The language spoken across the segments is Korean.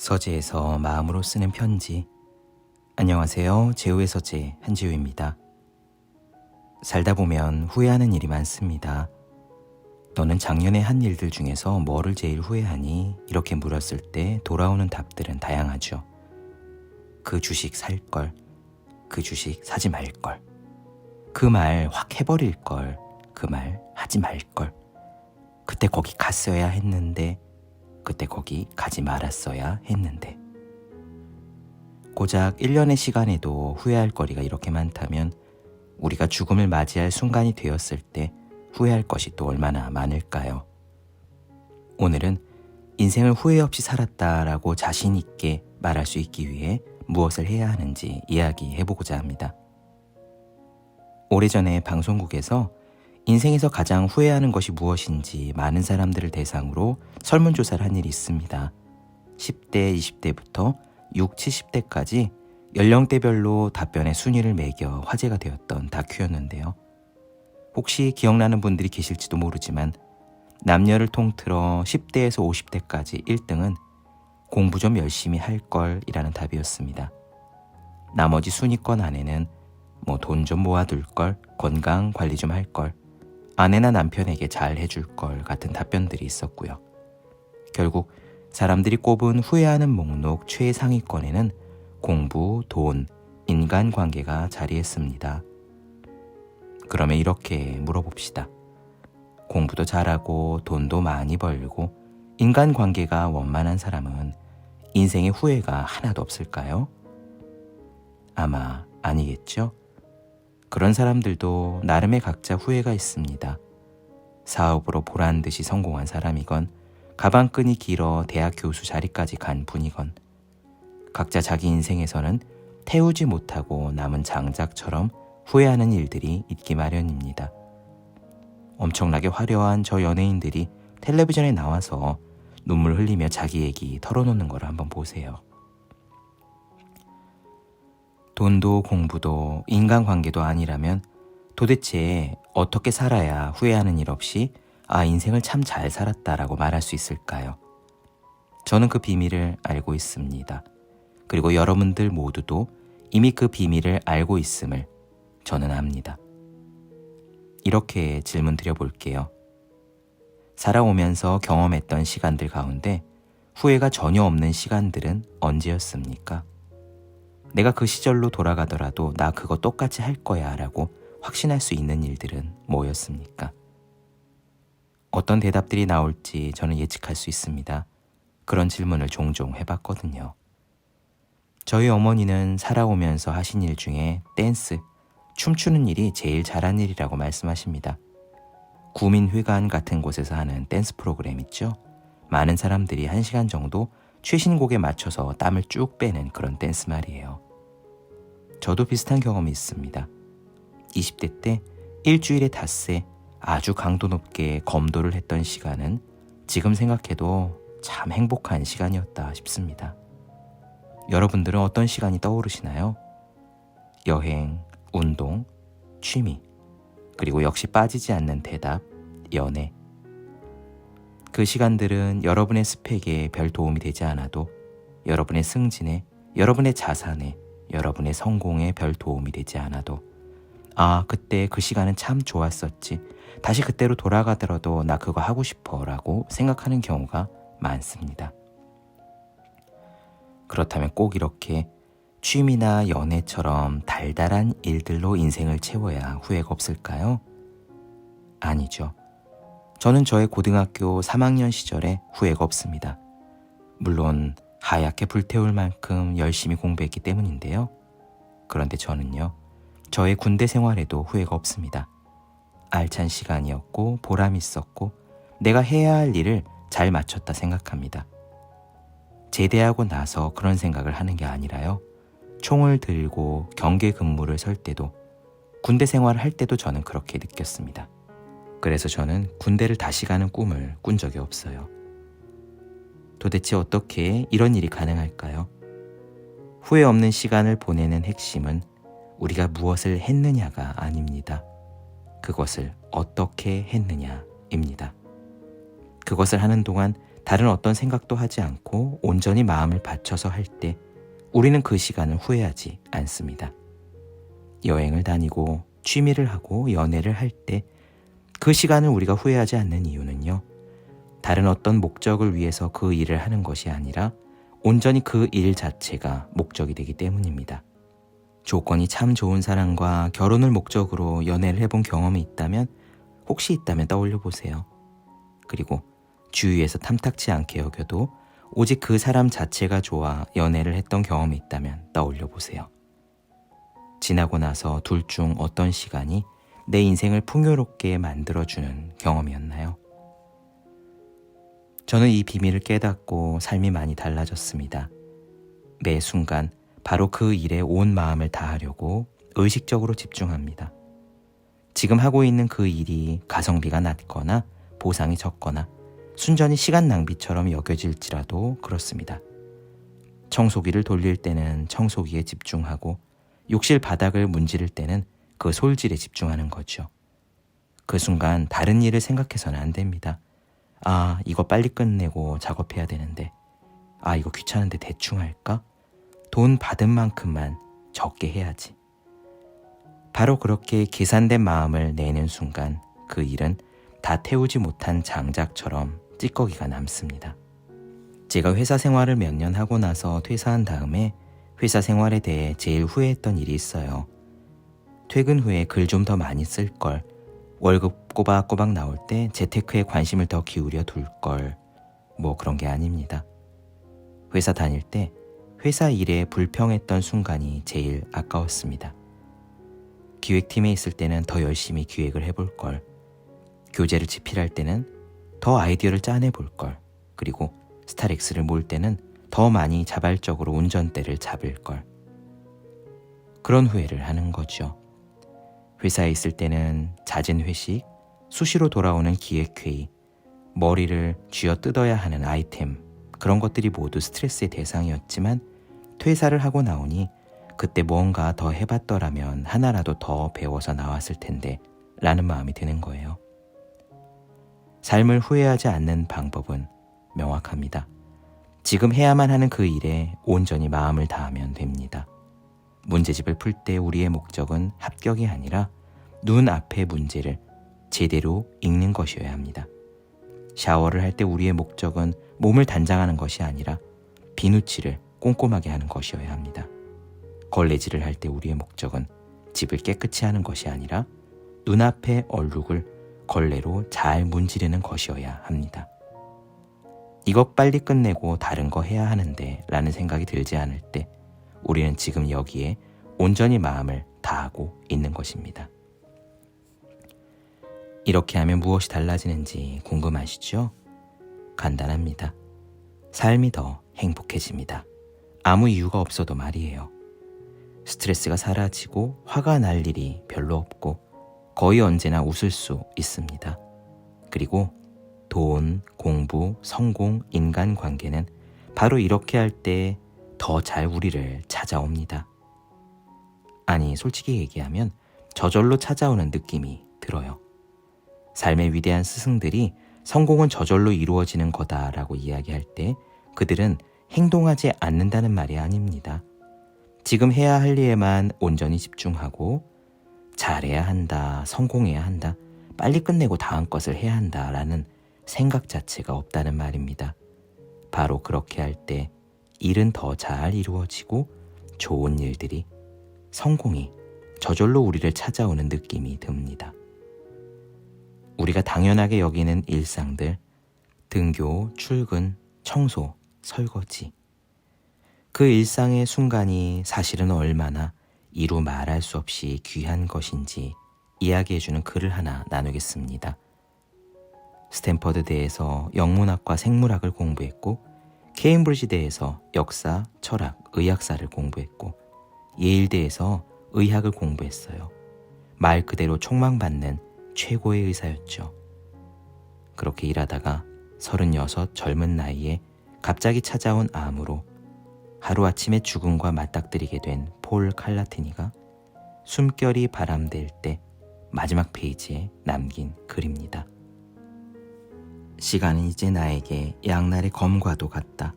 서재에서 마음으로 쓰는 편지. 안녕하세요. 제우의 서재 한지우입니다. 살다 보면 후회하는 일이 많습니다. 너는 작년에 한 일들 중에서 뭐를 제일 후회하니? 이렇게 물었을 때 돌아오는 답들은 다양하죠. 그 주식 살 걸, 그 주식 사지 말 걸, 그 말 확 해버릴 걸, 그 말 하지 말 걸. 그때 거기 갔어야 했는데, 그때 거기 가지 말았어야 했는데. 고작 1년의 시간에도 후회할 거리가 이렇게 많다면 우리가 죽음을 맞이할 순간이 되었을 때 후회할 것이 또 얼마나 많을까요? 오늘은 인생을 후회 없이 살았다라고 자신 있게 말할 수 있기 위해 무엇을 해야 하는지 이야기해보고자 합니다. 오래전에 방송국에서 인생에서 가장 후회하는 것이 무엇인지 많은 사람들을 대상으로 설문조사를 한 일이 있습니다. 10대, 20대부터 6, 70대까지 연령대별로 답변의 순위를 매겨 화제가 되었던 다큐였는데요. 혹시 기억나는 분들이 계실지도 모르지만 남녀를 통틀어 10대에서 50대까지 1등은 공부 좀 열심히 할 걸이라는 답이었습니다. 나머지 순위권 안에는 뭐 돈 좀 모아둘 걸, 건강 관리 좀 할 걸, 아내나 남편에게 잘 해줄 걸 같은 답변들이 있었고요. 결국 사람들이 꼽은 후회하는 목록 최상위권에는 공부, 돈, 인간관계가 자리했습니다. 그러면 이렇게 물어봅시다. 공부도 잘하고 돈도 많이 벌고 인간관계가 원만한 사람은 인생에 후회가 하나도 없을까요? 아마 아니겠죠? 그런 사람들도 나름의 각자 후회가 있습니다. 사업으로 보란 듯이 성공한 사람이건 가방끈이 길어 대학 교수 자리까지 간 분이건 각자 자기 인생에서는 태우지 못하고 남은 장작처럼 후회하는 일들이 있기 마련입니다. 엄청나게 화려한 저 연예인들이 텔레비전에 나와서 눈물 흘리며 자기 얘기 털어놓는 걸 한번 보세요. 돈도 공부도 인간관계도 아니라면 도대체 어떻게 살아야 후회하는 일 없이 아, 인생을 참 잘 살았다라고 말할 수 있을까요? 저는 그 비밀을 알고 있습니다. 그리고 여러분들 모두도 이미 그 비밀을 알고 있음을 저는 압니다. 이렇게 질문 드려볼게요. 살아오면서 경험했던 시간들 가운데 후회가 전혀 없는 시간들은 언제였습니까? 내가 그 시절로 돌아가더라도 나 그거 똑같이 할 거야 라고 확신할 수 있는 일들은 뭐였습니까? 어떤 대답들이 나올지 저는 예측할 수 있습니다. 그런 질문을 종종 해봤거든요. 저희 어머니는 살아오면서 하신 일 중에 댄스, 춤추는 일이 제일 잘한 일이라고 말씀하십니다. 구민회관 같은 곳에서 하는 댄스 프로그램 있죠? 많은 사람들이 한 시간 정도 최신곡에 맞춰서 땀을 쭉 빼는 그런 댄스 말이에요. 저도 비슷한 경험이 있습니다. 20대 때 일주일에 닷새 아주 강도 높게 검도를 했던 시간은 지금 생각해도 참 행복한 시간이었다 싶습니다. 여러분들은 어떤 시간이 떠오르시나요? 여행, 운동, 취미, 그리고 역시 빠지지 않는 대답, 연애. 그 시간들은 여러분의 스펙에 별 도움이 되지 않아도 여러분의 승진에, 여러분의 자산에, 여러분의 성공에 별 도움이 되지 않아도 아, 그때 그 시간은 참 좋았었지. 다시 그때로 돌아가더라도 나 그거 하고 싶어 라고 생각하는 경우가 많습니다. 그렇다면 꼭 이렇게 취미나 연애처럼 달달한 일들로 인생을 채워야 후회가 없을까요? 아니죠. 저는 저의 고등학교 3학년 시절에 후회가 없습니다. 물론 하얗게 불태울 만큼 열심히 공부했기 때문인데요. 그런데 저는요, 저의 군대 생활에도 후회가 없습니다. 알찬 시간이었고 보람 있었고 내가 해야 할 일을 잘 마쳤다 생각합니다. 제대하고 나서 그런 생각을 하는 게 아니라요. 총을 들고 경계 근무를 설 때도 군대 생활을 할 때도 저는 그렇게 느꼈습니다. 그래서 저는 군대를 다시 가는 꿈을 꾼 적이 없어요. 도대체 어떻게 이런 일이 가능할까요? 후회 없는 시간을 보내는 핵심은 우리가 무엇을 했느냐가 아닙니다. 그것을 어떻게 했느냐입니다. 그것을 하는 동안 다른 어떤 생각도 하지 않고 온전히 마음을 바쳐서 할 때 우리는 그 시간을 후회하지 않습니다. 여행을 다니고 취미를 하고 연애를 할 때 그 시간을 우리가 후회하지 않는 이유는요. 다른 어떤 목적을 위해서 그 일을 하는 것이 아니라 온전히 그 일 자체가 목적이 되기 때문입니다. 조건이 참 좋은 사람과 결혼을 목적으로 연애를 해본 경험이 있다면 혹시 있다면 떠올려 보세요. 그리고 주위에서 탐탁치 않게 여겨도 오직 그 사람 자체가 좋아 연애를 했던 경험이 있다면 떠올려 보세요. 지나고 나서 둘 중 어떤 시간이 내 인생을 풍요롭게 만들어주는 경험이었나요? 저는 이 비밀을 깨닫고 삶이 많이 달라졌습니다. 매 순간 바로 그 일에 온 마음을 다하려고 의식적으로 집중합니다. 지금 하고 있는 그 일이 가성비가 낮거나 보상이 적거나 순전히 시간 낭비처럼 여겨질지라도 그렇습니다. 청소기를 돌릴 때는 청소기에 집중하고 욕실 바닥을 문지를 때는 그 솔질에 집중하는 거죠. 그 순간 다른 일을 생각해서는 안 됩니다. 아, 이거 빨리 끝내고 작업해야 되는데. 아, 이거 귀찮은데 대충 할까? 돈 받은 만큼만 적게 해야지. 바로 그렇게 계산된 마음을 내는 순간 그 일은 다 태우지 못한 장작처럼 찌꺼기가 남습니다. 제가 회사 생활을 몇 년 하고 나서 퇴사한 다음에 회사 생활에 대해 제일 후회했던 일이 있어요. 퇴근 후에 글 좀 더 많이 쓸 걸, 월급 꼬박꼬박 나올 때 재테크에 관심을 더 기울여 둘 걸, 뭐 그런 게 아닙니다. 회사 다닐 때 회사 일에 불평했던 순간이 제일 아까웠습니다. 기획팀에 있을 때는 더 열심히 기획을 해볼 걸, 교재를 집필할 때는 더 아이디어를 짜내 볼 걸, 그리고 스타렉스를 몰 때는 더 많이 자발적으로 운전대를 잡을 걸. 그런 후회를 하는 거죠. 회사에 있을 때는 잦은 회식, 수시로 돌아오는 기획회의, 머리를 쥐어 뜯어야 하는 아이템, 그런 것들이 모두 스트레스의 대상이었지만 퇴사를 하고 나오니 그때 뭔가 더 해봤더라면 하나라도 더 배워서 나왔을 텐데 라는 마음이 드는 거예요. 삶을 후회하지 않는 방법은 명확합니다. 지금 해야만 하는 그 일에 온전히 마음을 다하면 됩니다. 문제집을 풀 때 우리의 목적은 합격이 아니라 눈앞의 문제를 제대로 읽는 것이어야 합니다. 샤워를 할 때 우리의 목적은 몸을 단장하는 것이 아니라 비누칠을 꼼꼼하게 하는 것이어야 합니다. 걸레질을 할 때 우리의 목적은 집을 깨끗이 하는 것이 아니라 눈앞의 얼룩을 걸레로 잘 문지르는 것이어야 합니다. 이것 빨리 끝내고 다른 거 해야 하는데 라는 생각이 들지 않을 때 우리는 지금 여기에 온전히 마음을 다하고 있는 것입니다. 이렇게 하면 무엇이 달라지는지 궁금하시죠? 간단합니다. 삶이 더 행복해집니다. 아무 이유가 없어도 말이에요. 스트레스가 사라지고 화가 날 일이 별로 없고 거의 언제나 웃을 수 있습니다. 그리고 돈, 공부, 성공, 인간 관계는 바로 이렇게 할 때 더 잘 우리를 찾아옵니다. 아니, 솔직히 얘기하면 저절로 찾아오는 느낌이 들어요. 삶의 위대한 스승들이 성공은 저절로 이루어지는 거다라고 이야기할 때 그들은 행동하지 않는다는 말이 아닙니다. 지금 해야 할 일에만 온전히 집중하고 잘해야 한다, 성공해야 한다, 빨리 끝내고 다음 것을 해야 한다라는 생각 자체가 없다는 말입니다. 바로 그렇게 할 때 일은 더 잘 이루어지고 좋은 일들이 성공이 저절로 우리를 찾아오는 느낌이 듭니다. 우리가 당연하게 여기는 일상들, 등교, 출근, 청소, 설거지. 그 일상의 순간이 사실은 얼마나 이루 말할 수 없이 귀한 것인지 이야기해주는 글을 하나 나누겠습니다. 스탠퍼드 대에서 영문학과 생물학을 공부했고, 케임브리지대에서 역사, 철학, 의학사를 공부했고, 예일대에서 의학을 공부했어요. 말 그대로 촉망받는 최고의 의사였죠. 그렇게 일하다가 36 젊은 나이에 갑자기 찾아온 암으로 하루아침에 죽음과 맞닥뜨리게 된 폴 칼라티니가 숨결이 바람될 때 마지막 페이지에 남긴 글입니다. 시간은 이제 나에게 양날의 검과도 같다.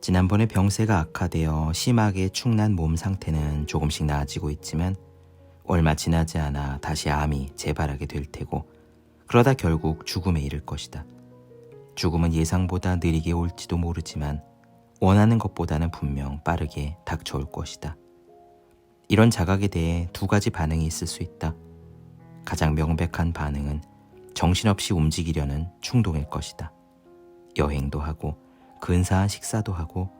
지난번에 병세가 악화되어 심하게 축난 몸 상태는 조금씩 나아지고 있지만 얼마 지나지 않아 다시 암이 재발하게 될 테고 그러다 결국 죽음에 이를 것이다. 죽음은 예상보다 느리게 올지도 모르지만 원하는 것보다는 분명 빠르게 닥쳐올 것이다. 이런 자각에 대해 두 가지 반응이 있을 수 있다. 가장 명백한 반응은 정신없이 움직이려는 충동일 것이다. 여행도 하고 근사한 식사도 하고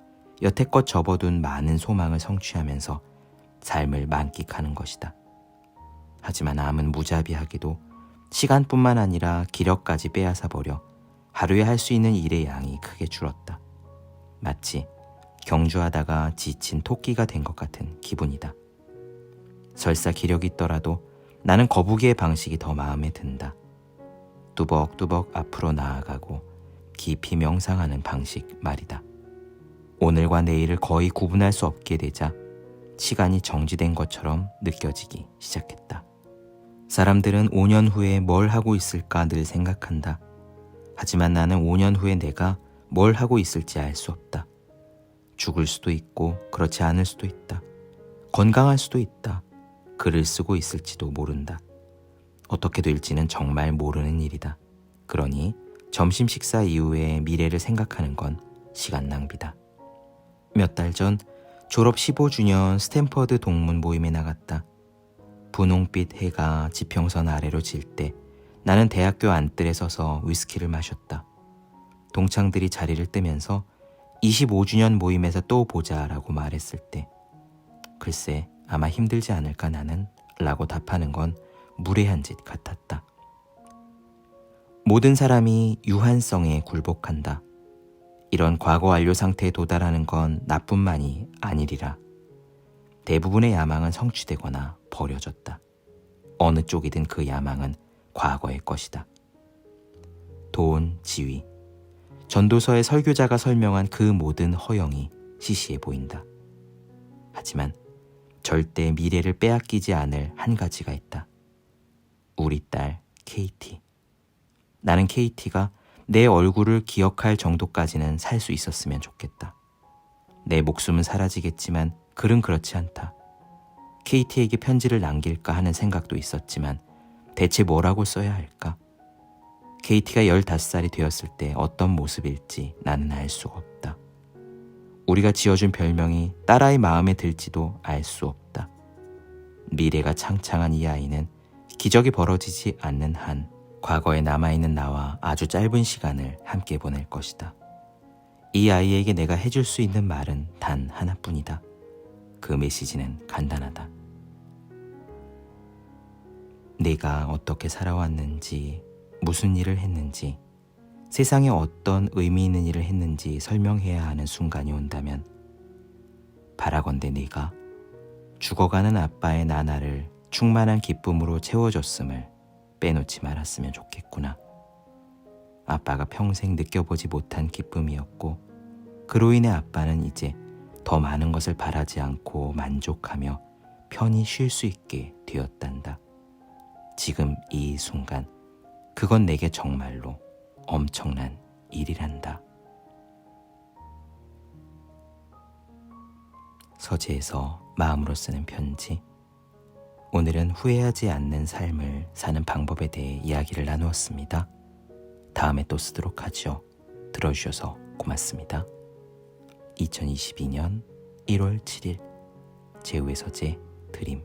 여태껏 접어둔 많은 소망을 성취하면서 삶을 만끽하는 것이다. 하지만 암은 무자비하게도 시간뿐만 아니라 기력까지 빼앗아 버려 하루에 할 수 있는 일의 양이 크게 줄었다. 마치 경주하다가 지친 토끼가 된 것 같은 기분이다. 설사 기력이 있더라도 나는 거북이의 방식이 더 마음에 든다. 뚜벅뚜벅 앞으로 나아가고 깊이 명상하는 방식 말이다. 오늘과 내일을 거의 구분할 수 없게 되자 시간이 정지된 것처럼 느껴지기 시작했다. 사람들은 5년 후에 뭘 하고 있을까 늘 생각한다. 하지만 나는 5년 후에 내가 뭘 하고 있을지 알 수 없다. 죽을 수도 있고 그렇지 않을 수도 있다. 건강할 수도 있다. 글을 쓰고 있을지도 모른다. 어떻게 될지는 정말 모르는 일이다. 그러니 점심 식사 이후에 미래를 생각하는 건 시간 낭비다. 몇 달 전 졸업 15주년 스탠퍼드 동문 모임에 나갔다. 분홍빛 해가 지평선 아래로 질 때 나는 대학교 안뜰에 서서 위스키를 마셨다. 동창들이 자리를 뜨면서 25주년 모임에서 또 보자라고 말했을 때 글쎄 아마 힘들지 않을까 나는 라고 답하는 건 무례한 짓 같았다. 모든 사람이 유한성에 굴복한다. 이런 과거 완료 상태에 도달하는 건 나뿐만이 아니리라. 대부분의 야망은 성취되거나 버려졌다. 어느 쪽이든 그 야망은 과거의 것이다. 돈, 지위, 전도서의 설교자가 설명한 그 모든 허영이 시시해 보인다. 하지만 절대 미래를 빼앗기지 않을 한 가지가 있다. 우리 딸 KT. 나는 KT가 내 얼굴을 기억할 정도까지는 살 수 있었으면 좋겠다. 내 목숨은 사라지겠지만 글은 그렇지 않다. KT에게 편지를 남길까 하는 생각도 있었지만 대체 뭐라고 써야 할까? KT가 15살이 되었을 때 어떤 모습일지 나는 알 수가 없다. 우리가 지어준 별명이 딸아이 마음에 들지도 알 수 없다. 미래가 창창한 이 아이는 기적이 벌어지지 않는 한 과거에 남아있는 나와 아주 짧은 시간을 함께 보낼 것이다. 이 아이에게 내가 해줄 수 있는 말은 단 하나뿐이다. 그 메시지는 간단하다. 내가 어떻게 살아왔는지, 무슨 일을 했는지, 세상에 어떤 의미 있는 일을 했는지 설명해야 하는 순간이 온다면, 바라건대 네가 죽어가는 아빠의 나날을 충만한 기쁨으로 채워줬음을 빼놓지 말았으면 좋겠구나. 아빠가 평생 느껴보지 못한 기쁨이었고, 그로 인해 아빠는 이제 더 많은 것을 바라지 않고 만족하며 편히 쉴 수 있게 되었단다. 지금 이 순간, 그건 내게 정말로 엄청난 일이란다. 서재에서 마음으로 쓰는 편지. 오늘은 후회하지 않는 삶을 사는 방법에 대해 이야기를 나누었습니다. 다음에 또 쓰도록 하죠. 들어주셔서 고맙습니다. 2022년 1월 7일 제우의 서재 드림